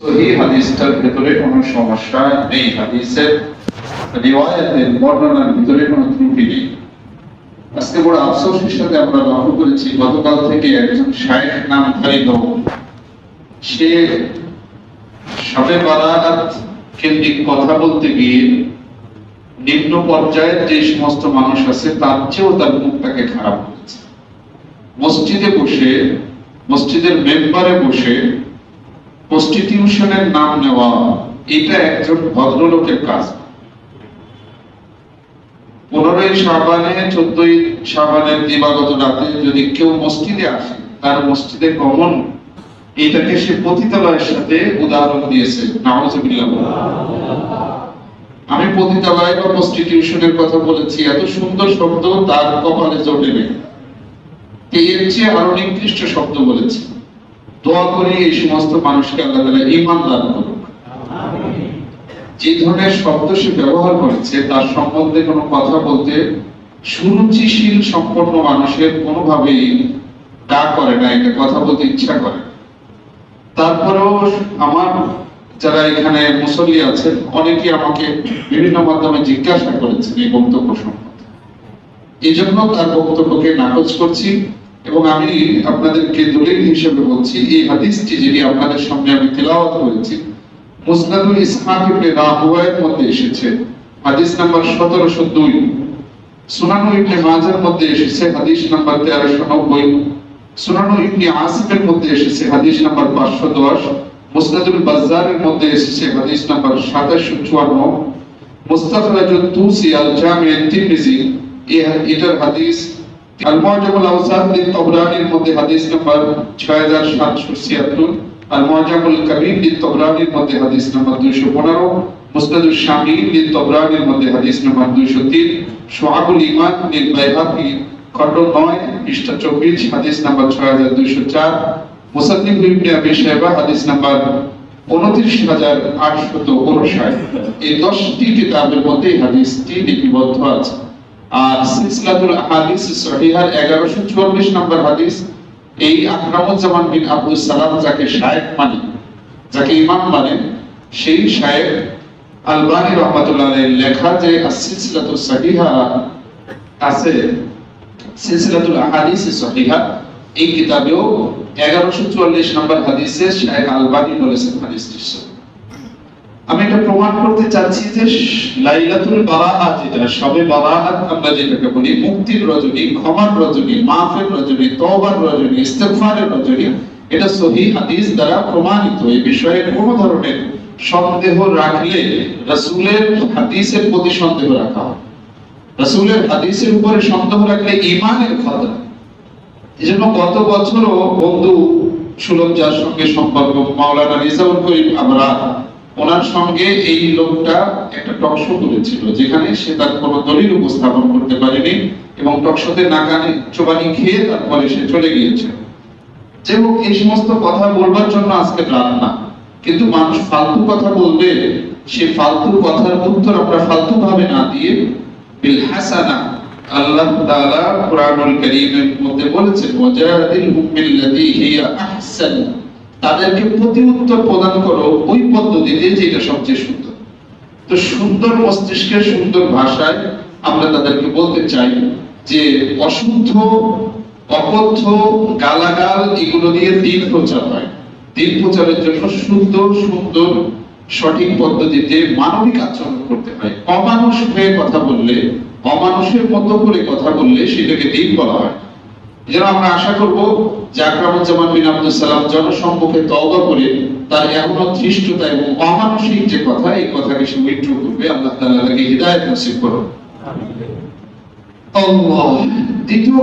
আজকে করেছি, গতকাল থেকে একজন সবে কথা বলতে গিয়ে নিম্ন পর্যায়ের যে সমস্ত মানুষ আছে, তার চেয়েও তার মুখটাকে খারাপ করেছে। মসজিদে বসে, মসজিদের মেম্বারে বসে প্রস্টিটিউশনের নাম নেওয়া, এটা একজন ভদ্রলোকের কাজ। পনেরোই সাবানে চোদ্দই সাবানের দিবাগত রাতে যদি কেউ মসজিদে আসে, তার মসজিদে গমন, এটাকে সে পতিতালয়ের সাথে উদাহরণ দিয়েছে। আমি পতিতালয় বা প্রস্টিটিউশনের কথা বলেছি, এত সুন্দর শব্দ তার কপালে জোটে নেই। এর চেয়ে আরও নিকৃষ্ট শব্দ বলেছি। দোয়া করি, এই সমস্ত মানুষকে আল্লাহ তাআলা ঈমান দান করুক। যে ধরনের শব্দ সে ব্যবহার করেছে, তার সম্বন্ধে কোনো কথা বলতে সুরুচিশীল সম্পন্ন মানুষের কোনোভাবেই ডা করে না এটা কথা বলতে ইচ্ছা করে তারপরেও আমার যারা এখানে মুসল্লি আছেন অনেকে আমাকে বিভিন্ন মাধ্যমে জিজ্ঞাসা করেছেন এই বক্তব্য সম্বন্ধে। এই জন্য তার বক্তব্যকে নাকচ করছি। এবং আমি আপনাদেরকে দলিল হিসেবে বলছি, এই হাদিসটি যেটি আপনাদের সামনে আমি তেলাওয়াত করেছি, মুসনাদুল ইসহাক ইবনে রাহুয়ায়ের মধ্যে এসেছে, হাদিস নাম্বার 1702 সুনানু ইবনে মাজার মধ্যে এসেছে, হাদিস নাম্বার 1390 সুনানু ইবনে আসিফের মধ্যে এসেছে, হাদিস নাম্বার 510 মুসনাদুল বাজ্জারের মধ্যে এসেছে, হাদিস নাম্বার 2754 মুস্তাখরাজুত তুসি আল জামি তিরমিজি এটার হাদিস আল মুআজামুল আওসাত লিত তাবরানির মধ্যে হাদিস নাম্বার 6776 আল মুআজামুল কাবীর লিত তাবরানির মধ্যে হাদিস নাম্বার 215 মুসনাদুল শামিল লিত তাবরানির মধ্যে হাদিস নাম্বার 203 শুআবুল ঈমান লিল বাইহাকি, খণ্ড 9 পৃষ্ঠা 24 হাদিস নাম্বার 6204 মুসাদ্দিক ইবনে আবি শাইবা, হাদিস নাম্বার উনত্রিশ হাজার আটশত উনষাট এই দশটি কিতাবের মধ্যে হাদিসটি লিপিবদ্ধ আছে। আর সিলসিলাতুল আহাদিস সহিহার এগারোশো চুয়াল্লিশ নম্বর হাদিস, এই আকরামুজ্জামান বিন আব্দুল সালাম যাকে শায়েখ মানে যাকে ইমাম মানে সেই শায়েখ আলবানী রহমাতুল্লাহ লেখা যে সিলসিলাতুল সহিহা আছে, সিলসিলাতুল আহাদিস সহিহা, এই কিতাবেও এগারোশো চুয়াল্লিশ নম্বর হাদিসে শাহেখ আলবানি বলেছেন হাদিসটি সহি। আমি এটা প্রমাণ করতে চাচ্ছি যে লাইলাতুল বারাআত যেটা, সবে বারাআত আমরা যেটাকে বলি, মুক্তির রজনী, ক্ষমার রজনী, মাফের রজনী, তওবার রজনী, ইস্তেগফারের রজনী, এটা সহি হাদিস দ্বারা প্রমাণিত। এই বিষয়ে কোনো ধরনের সন্দেহ রাখলে রাসূলের হাদিসের প্রতি সন্দেহ রাখা হয়। রাসূলের হাদিসের উপরে সন্দেহ রাখলে ঈমানের খতরা এজন্য গত বছরও বন্ধু সুলভ যার সঙ্গে সম্পর্ক, মাওলানা রিজাউল করিম, আমরা ওনার সঙ্গে এই লোকটা একটা টকশো করেছিল যেখানে সে তার কোনো দলিল উপস্থাপন করতে পারেনি এবং টকশোতে নাকানে চোবানি খেয়ে তারপরে সে চলে গিয়েছে। যে হোক, এই সমস্ত কথা বলবার জন্য আজকে রাত না। কিন্তু মানুষ ফালতু কথা বলবে, সে ফালতু কথার উত্তর আমরা ফালতু ভাবে না দিয়ে বিল হাসানা আল্লাহ তাআলা কোরআনুল কারীমের মধ্যে বলেছেন ওয়াজাদিলহুম বিল্লাতী হিয়া আহসান। তাদেরকে প্রতি উত্তর প্রদান করো, ওই পদ্ধতিতে যেটা সবচেয়ে সুন্দর। তো সুন্দর মস্তিষ্কের সুন্দর ভাষায় আমরা তাদেরকে বলতে চাই যে অশুদ্ধ, অকথ্য, গালাগাল এগুলো দিয়ে দিন প্রচার হয়। দিন প্রচারের জন্য শুদ্ধ সুন্দর, সঠিক পদ্ধতিতে মানবিক আচরণ করতে হয়। অমানুষ হয়ে কথা বললে, অমানুষের মতো করে কথা বললে সেটাকে দিন বলা হয়। যেন আমরা আশা করব যে আকরামুজ্জামান বিন আব্দুল সালাম জনসম্মুখে তওবা করে তার এমন ধৃষ্টতা এবং অমানসিক যে কথা এই কথাকে সে মৃত্যু করবে আল্লাহ তাআলা তাকে হিদায়াত নসিব করুন। আল্লাহ দ্বিতীয়